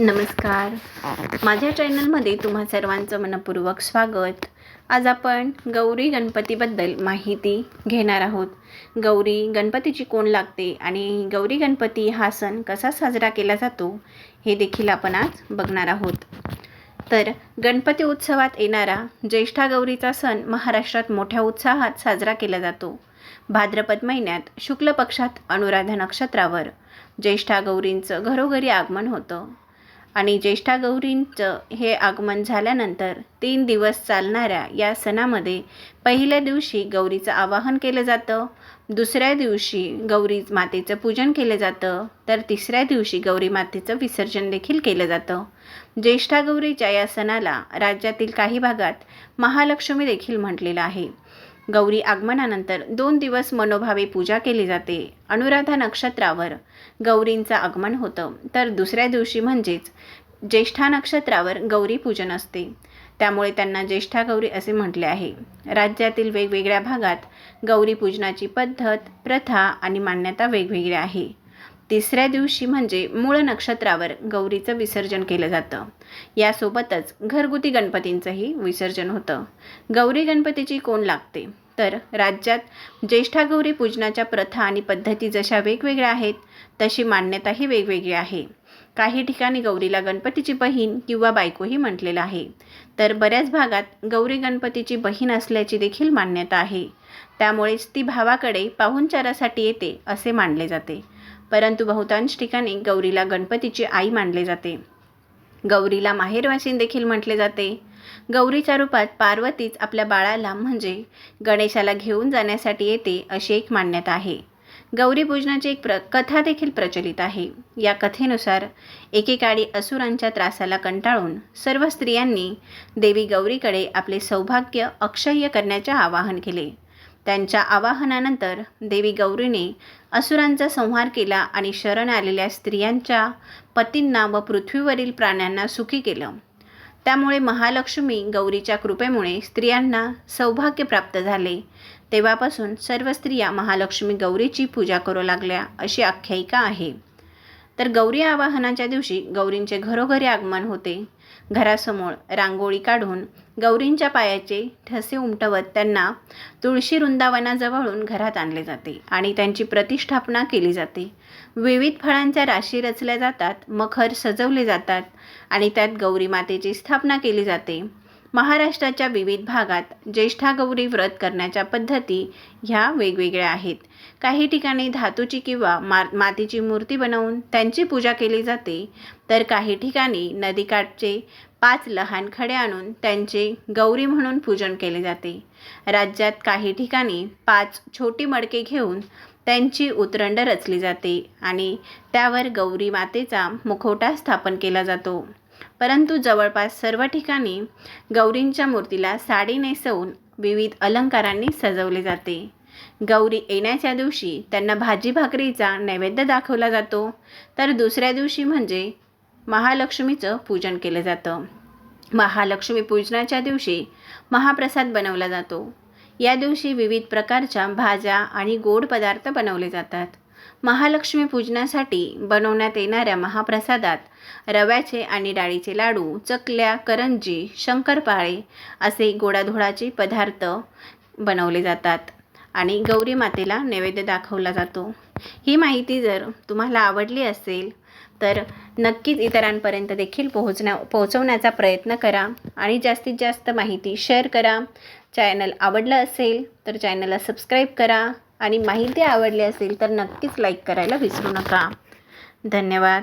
नमस्कार. माझ्या चॅनलमध्ये तुम्हा सर्वांचं मनपूर्वक स्वागत. आज आपण गौरी गणपतीबद्दल माहिती घेणार आहोत. गौरी गणपतीची कोण लागते आणि गौरी गणपती हा सण कसा साजरा केला जातो हे देखील आपण आज बघणार आहोत. तर गणपती उत्सवात येणारा ज्येष्ठा गौरीचा सण महाराष्ट्रात मोठ्या उत्साहात साजरा केला जातो. भाद्रपद महिन्यात शुक्ल पक्षात अनुराधा नक्षत्रावर ज्येष्ठा गौरींचं घरोघरी आगमन होतं. आणि ज्येष्ठा गौरींचं हे आगमन झाल्यानंतर तीन दिवस चालणाऱ्या या सणामध्ये पहिल्या दिवशी गौरीचं आवाहन केलं जातं दुसऱ्या दिवशी गौरी मातेचं पूजन केलं जातं तर तिसऱ्या दिवशी गौरी मातेचं विसर्जन देखील केलं जातं. ज्येष्ठा गौरीच्या या सणाला राज्यातील काही भागात महालक्ष्मी देखील म्हटलेलं आहे. गौरी आगमनानंतर दोन दिवस मनोभावे पूजा केली जाते. अनुराधा नक्षत्रावर गौरींचं आगमन होतं. तर दुसऱ्या दिवशी म्हणजेच ज्येष्ठा नक्षत्रावर गौरी पूजन असते. त्यामुळे त्यांना ज्येष्ठा गौरी असे म्हटले आहे. राज्यातील वेगवेगळ्या भागात गौरी पूजनाची पद्धत प्रथा आणि मान्यता वेगवेगळी आहे. तिसऱ्या दिवशी म्हणजे मूळ नक्षत्रावर गौरीचं विसर्जन केलं जातं. यासोबतच घरगुती गणपतींचंही विसर्जन होतं. गौरी गणपतीची कोण लागते? तर राज्यात ज्येष्ठा गौरी पूजनाच्या प्रथा आणि पद्धती जशा वेगवेगळ्या आहेत तशी मान्यताही वेगवेगळी आहे. काही ठिकाणी गौरीला गणपतीची बहीण किंवा बायकोही म्हटलेलं आहे. तर बऱ्याच भागात गौरी गणपतीची बहीण असल्याची देखील मान्यता आहे. त्यामुळेच ती भावाकडे पाहुणचारासाठी येते असे मानले जाते. परंतु बहुतांश ठिकाणी गौरीला गणपतीची आई मानले जाते. गौरीला माहेरवासीन देखील म्हटले जाते. गौरीच्या रूपात पार्वतीच आपल्या बाळाला म्हणजे गणेशाला घेऊन जाण्यासाठी येते अशी एक मान्यता आहे. गौरी पूजनाची एक प्र कथा देखील प्रचलित आहे. या कथेनुसार एकेकाळी असुरांच्या त्रासाला कंटाळून सर्व स्त्रियांनी देवी गौरीकडे आपले सौभाग्य अक्षय्य करण्याचे आवाहन केले. त्यांच्या आवाहनानंतर देवी गौरीने असुरांचा संहार केला आणि शरण आलेल्या स्त्रियांच्या पतींना व पृथ्वीवरील प्राण्यांना सुखी केलं. त्यामुळे महालक्ष्मी गौरीच्या कृपेमुळे स्त्रियांना सौभाग्य प्राप्त झाले. तेव्हापासून सर्व स्त्रिया महालक्ष्मी गौरीची पूजा करू लागल्या अशी आख्यायिका आहे. तर गौरी आवाहनाच्या दिवशी गौरींचे घरोघरी आगमन होते. घरासमोर रांगोळी काढून गौरींच्या पायाचे ठसे उमटवत त्यांना तुळशी वृंदावनाजवळून घरात आणले जाते आणि त्यांची प्रतिष्ठापना केली जाते. विविध फळांच्या राशी रचल्या जातात मखर सजवले जातात आणि त्यात गौरी मातेची स्थापना केली जाते. महाराष्ट्राच्या विविध भागात ज्येष्ठा गौरी व्रत करण्याच्या पद्धती ह्या वेगवेगळ्या आहेत. काही ठिकाणी धातूची किंवा मा मातीची मूर्ती बनवून त्यांची पूजा केली जाते तर काही ठिकाणी नदीकाठचे पाच लहान खडे आणून त्यांचे गौरी म्हणून पूजन केले जाते. राज्यात काही ठिकाणी पाच छोटी मडके घेऊन त्यांची उतरंड रचली जाते आणि त्यावर गौरी मातेचा मुखवटा स्थापन केला जातो. परंतु जवळपास सर्व ठिकाणी गौरींच्या मूर्तीला साडी नेसवून विविध अलंकारांनी सजवले जाते. गौरी येण्याच्या दिवशी त्यांना भाजी भाकरीचा नैवेद्य दाखवला जातो. तर दुसऱ्या दिवशी म्हणजे महालक्ष्मीचं पूजन केलं जातं. महालक्ष्मी पूजनाच्या दिवशी महाप्रसाद बनवला जातो. या दिवशी विविध प्रकारच्या भाज्या आणि गोड पदार्थ बनवले जातात. महालक्ष्मी पूजनासाठी बनवण्यात येणाऱ्या महाप्रसादात रव्याचे आणि डाळीचे लाडू चकल्या करंजी शंकरपाळे असे गोडाधोडाचे पदार्थ बनवले जातात आणि गौरी मातेला नैवेद्य दाखवला जातो. ही माहिती जर तुम्हाला आवडली असेल तर नक्कीच इतरांपर्यंत देखील पोहोचण्या पोहोचवण्याचा प्रयत्न करा आणि जास्तीत जास्त माहिती शेअर करा. चॅनल आवडलं असेल तर चॅनलला सबस्क्राईब करा. आणि माहिती आवडली असेल तर नक्कीच लाईक करायला विसरू नका. धन्यवाद.